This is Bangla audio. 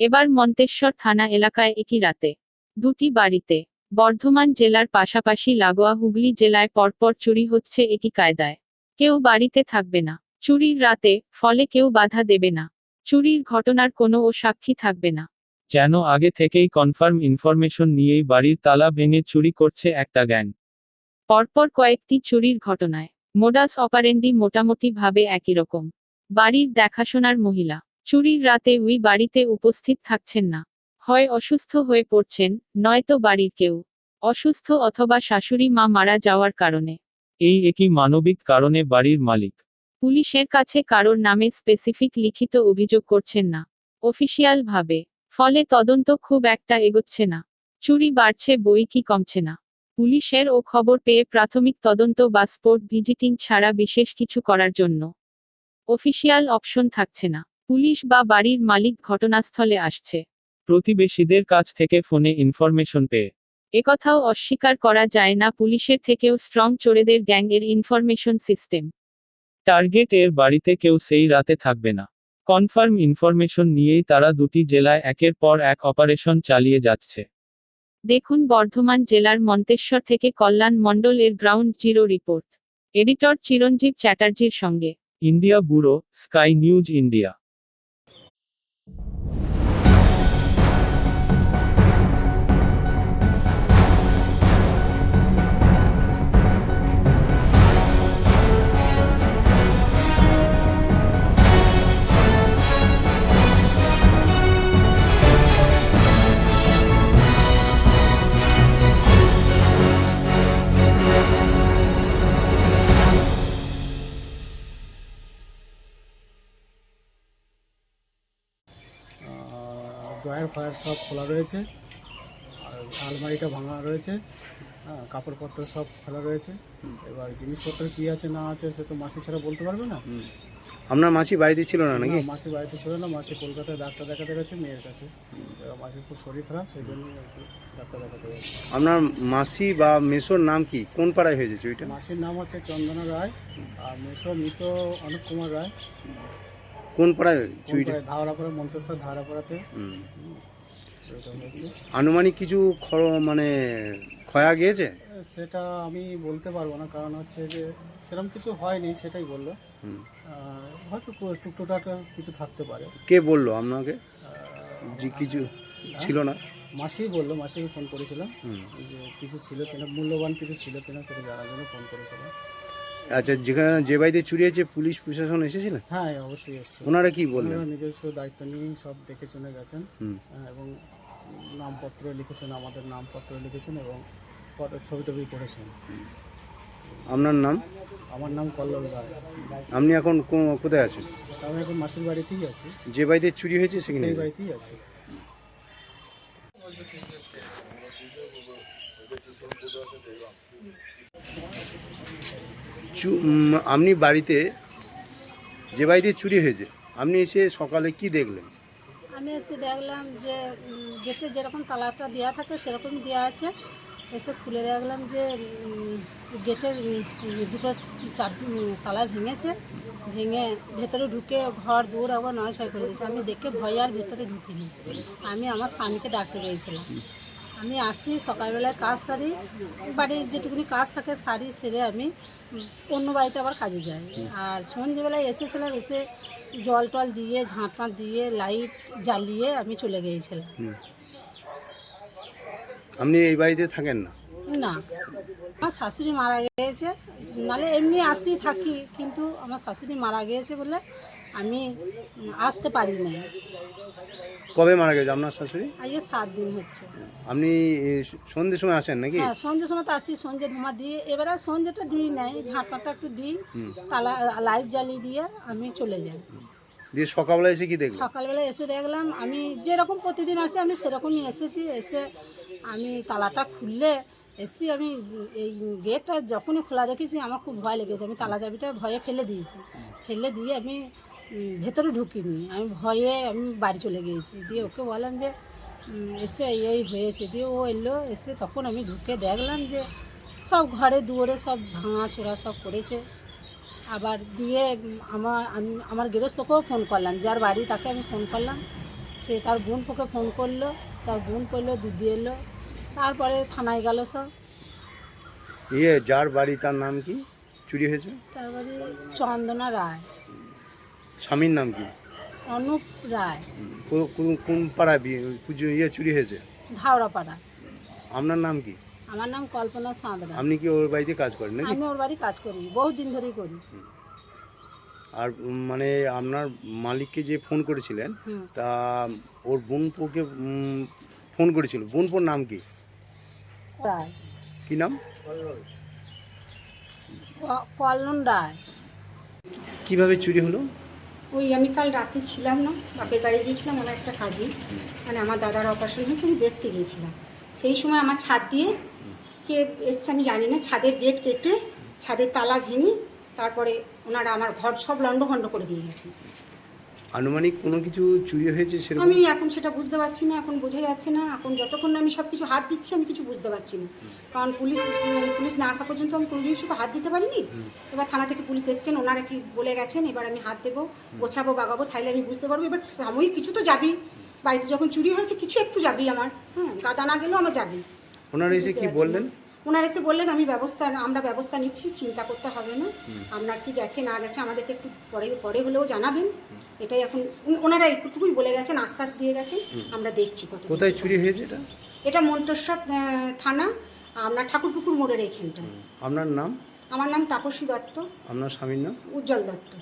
এবার মন্তেশ্বর থানা এলাকায় একই রাতে দুটি বাড়িতে বর্ধমান জেলার পাশাপাশি লাগোয়া হুগলি জেলায় পরপর চুরি হচ্ছে একই কায়দায়। কেউ বাড়িতে থাকবে না চুরির রাতে ফলে কেউ বাধা দেবে না চুরির ঘটনার কোনো ও সাক্ষী থাকবে না। যেন আগে থেকেই কনফার্ম ইনফরমেশন নিয়েই বাড়ির তালা ভেঙে চুরি করছে একটা গ্যাং। পরপর কয়েকটি চুরির ঘটনায় মোডাস অপারেন্ডি মোটামুটি ভাবে একই রকম বাড়ির দেখাশোনার মহিলা। চুরির রাতে উই বাড়িতে উপস্থিত থাকছেন না। হয় অসুস্থ হয়ে পড়ছেন নয়তো বাড়ির কেউ। অসুস্থ অথবা শাশুড়ি মা মারা যাওয়ার কারণে। এই একই মানবিক কারণে বাড়ির মালিক। পুলিশের কাছে কারোর নামে স্পেসিফিক লিখিত অভিযোগ করছেন না। অফিসিয়াল ভাবে ফলে তদন্ত খুব একটা এগোচ্ছে না। চুরি বাড়ছে বই কি কমছে না। পুলিশের ও খবর পেয়ে প্রাথমিক তদন্ত বা স্পোর্ট ভিজিটিং ছাড়া বিশেষ কিছু করার জন্য। অফিসিয়াল অপশন থাকছে না। পুলিশ বা বাড়ির মালিক ঘটনাস্থলে আসছে। প্রতিবেশীদের কাছ থেকে ফোনে ইনফরমেশন পেয়ে। একথাও অস্বীকার করা যায় না পুলিশের থেকেও স্ট্রং চোরেদের গ্যাং এর ইনফরমেশন সিস্টেম। টার্গেট এর বাড়িতে কেউ সেই রাতে থাকবে না। কনফার্ম ইনফরমেশন নিয়েই তারা দুটি জেলায় একের পর এক অপারেশন চালিয়ে যাচ্ছে। দেখুন বর্ধমান জেলার মন্তেশ্বর থেকে কল্যাণ মণ্ডল এর ground zero report. Editor Chiranjeeb চ্যাটার্জির সঙ্গে। India bureau sky news India. Drawer fire সব খোলা রয়েছে। আর আলমারিটা ভাঙা রয়েছে। হ্যাঁ কাপড়পত্র সব খোলা রয়েছে। এবার জিনিসপত্র কী আছে না আছে সে তো মাসি ছাড়া বলতে পারবে না। আপনার মাসি বাড়িতে ছিল না নাকি? মাসি বাড়িতে ছিল না। মাসি কলকাতায় ডাক্তার দেখাতে গেছে মেয়ের কাছে। এবার মাসির খুব শরীর খারাপ সেই জন্য আর কি ডাক্তার দেখাতে গেছে। আপনার মাসি বা মেসোর নাম কি? কোন পাড়ায় হয়েছে ওইটা মাসির নাম হচ্ছে চন্দনা রায় আর মেসো মৃত অনুপ কুমার রায়। কোন পাড়ায় চুরিটা ধারাপাড়া মন্তেশ্বর হুম। আনুমানিক কিছু খর মানে ক্ষয়া গিয়েছে? সেটা আমি বলতে পারব না কারণ হচ্ছে যে সেরকম কিছু হয়নি সেটাই বলল। হয়তো টুকটোটাকা কিছু থাকতে পারে। কে বলল আপনাকে? যে কিছু ছিল না? মাসি বলল মাসিকে ফোন করেছিলাম। যে কিছু ছিল কিনা মূল্যবান কিছু ছিল কিনা সেটা জানার জন্য ফোন করেছিলাম। আচ্ছা যেখানে যে বাড়িতে চুরি হয়েছে পুলিশ প্রশাসন এসেছিলেন? হ্যাঁ অবশ্যই এসছে। ওনারা কি বললেন? ওনারা নিজস্ব দায়িত্ব নিয়ে সব দেখে শুনে গেছেন এবং নামপত্র লিখেছেন আমাদের নামপত্র লিখেছেন এবং ছবি টবি করেছেন। আপনার নাম? আমার নাম কল্লোল রায়। আপনি এখন কোথায় আছেন? আমি এখন মাসির বাড়িতেই আছি। যে বাড়িতে চুরি হয়েছে সেখানে সেই বাড়িতেই আছি। আপনি বাড়িতে যে বাড়িতে চুরি হয়েছে, আপনি এসে সকালে কি দেখলেন? আমি এসে দেখলাম যে গেটে যেরকম তালাটা দেওয়া থাকে সেরকম দেওয়া আছে। এসে খুলে দেখলাম যে গেটের দুটো চার তালা ভেঙেছে। ভেঙে ভেতরে ঢুকে ঘর দৌড় আবার নয় ছয় করে দিয়েছে। আমি দেখে ভয় আর ভেতরে ঢুকিনি। আমি আমার স্বামীকে ডাকতে গিয়েছিলাম। আমি আসি সকালবেলায় কাজ সারি। বাড়ির যেটুকুনি কাজ থাকে সারি সেরে আমি অন্য বাড়িতে আবার কাজে যাই। আর সন্ধ্যেবেলায় এসেছিলাম এসে জল টল দিয়ে ঝাঁট ফাঁট দিয়ে লাইট জ্বালিয়ে আমি চলে গিয়েছিলাম। আপনি এই বাড়িতে থাকেন না? না। আমার শাশুড়ি মারা গিয়েছে। নালে এমনি আসি থাকি কিন্তু আমার শাশুড়ি মারা গিয়েছে বলে আমি আসতে পারি নাই। কবে মারা গেছে আপনার শাশুড়ি? আজকে সাত দিন হচ্ছে। আপনি সন্ধ্যের সময় আসেন নাকি? হ্যাঁ সন্ধ্যের সময় তো আসি সন্ধ্যে ধোঁয়া দিয়ে। এবারে সন্ধ্যেটা দিই নাই ঝাঁটপাটা একটু দিই তালা লাইট জ্বালিয়ে দিয়ে আমি চলে যাই। দিয়ে সকালবেলা এসে কি দেখলেন? সকালবেলা এসে দেখলাম আমি যেরকম প্রতিদিন আসি আমি সেরকমই এসেছি। এসে আমি তালাটা খুললে এসছি আমি এই গেটটা যখনই খোলা দেখেছি আমার খুব ভয় লেগেছে। আমি তালা চাবিটা ভয়ে ফেলে দিয়েছি। ফেলে দিয়ে আমি ভেতরে ঢুকিনি। আমি ভয়ে আমি বাড়ি চলে গিয়েছি। দিয়ে ওকে বললাম যে এসে এই এই হয়েছে। দিয়ে ও এলো এসে তখন আমি ঢুকে দেখলাম যে সব ঘরে দুয়ারে সব ভাঙা ছোড়া সব করেছে আবার দিয়ে আমার আমি আমার গৃহস্থকেও ফোন করলাম। যার বাড়ি তাকে আমি ফোন করলাম। সে তার বোন পোকে ফোন করল। তার বোন করল দিদি এলো। তারপরে থানায় গেল সব। ইয়ে যার বাড়ি তার নাম কি? চুরি হয়েছে? তারপরে চন্দনা রায়। স্বামীর নাম কি? অনুপ রায়। কো- কোন কোন পাড়ায় বিয়ে পুজো ইয়ে চুরি হয়েছে? ধাওড়াপাড়া। আপনার নাম কি? আমার নাম কল্পনা সাঁতরা। আপনি কি ওর বাড়িতে কাজ করেন নাকি? আমি ওর বাড়ি কাজ করি বহুত দিন ধরেই করি। আর উম, মানে আপনার মালিককে যে ফোন করেছিলেন হুম। তা ওর বোনপোকে উম, ফোন করেছিল। বোনপোর নাম কি? রায়। কি নাম? ক- রায়। কীভাবে চুরি হলো? ওই আমি কাল রাতে ছিলাম না, বাপের বাড়ি গিয়েছিলাম আমার একটা কাজে। মানে আমার দাদার অপারেশন হয়েছে, আমি দেখতে গিয়েছিলাম। সেই সময় আমার ছাদ দিয়ে কে এসছে আমি জানি না, ছাদের গেট কেটে, ছাদের তালা ভেঙে তারপরে ওনারা আমার ঘর সব লণ্ডভণ্ড করে দিয়ে গেছে। আনুমানিক কোনো কিছু চুরি হয়েছে সেরকম? আমি এখন সেটা বুঝতে পারছি না এখন বোঝা যাচ্ছে না। এখন যতক্ষণ না আমি সব কিছু হাত দিচ্ছি আমি কিছু বুঝতে পারছি না। কারণ পুলিশ পুলিশ না আসা পর্যন্ত আমি কোনো জিনিসে তো হাত দিতে পারিনি। এবার থানা থেকে পুলিশ এসছেন ওনারা কি বলে গেছেন এবার আমি হাত দেবো গোছাবো বাগাবো তাইলে আমি বুঝতে পারব। এবার সাময়িক কিছু তো যাবি বাড়িতে যখন চুরি হয়েছে কিছু একটু যাবি আমার। হ্যাঁ গাদা না গেলেও আমার যাবি ওনারা এসে কি বললেন? ওনারা এসে বললেন আমি ব্যবস্থা আমরা ব্যবস্থা নিচ্ছি চিন্তা করতে হবে না। আপনার কি গেছে না গেছে আমাদেরকে একটু পরে পরে হলেও জানাবেন। এটাই এখন ওনারা একটুকুই বলে গেছেন আশ্বাস দিয়ে গেছেন আমরা দেখছি কত কোথায় চুরি হয়েছে এটা? এটা মন্তস্বর আহ, থানা আপনার ঠাকুরপুকুর মোড়ের এইখানটায় আপনার নাম? আমার নাম তাপসী দত্ত। আপনার স্বামীর নাম? উজ্জ্বল দত্ত।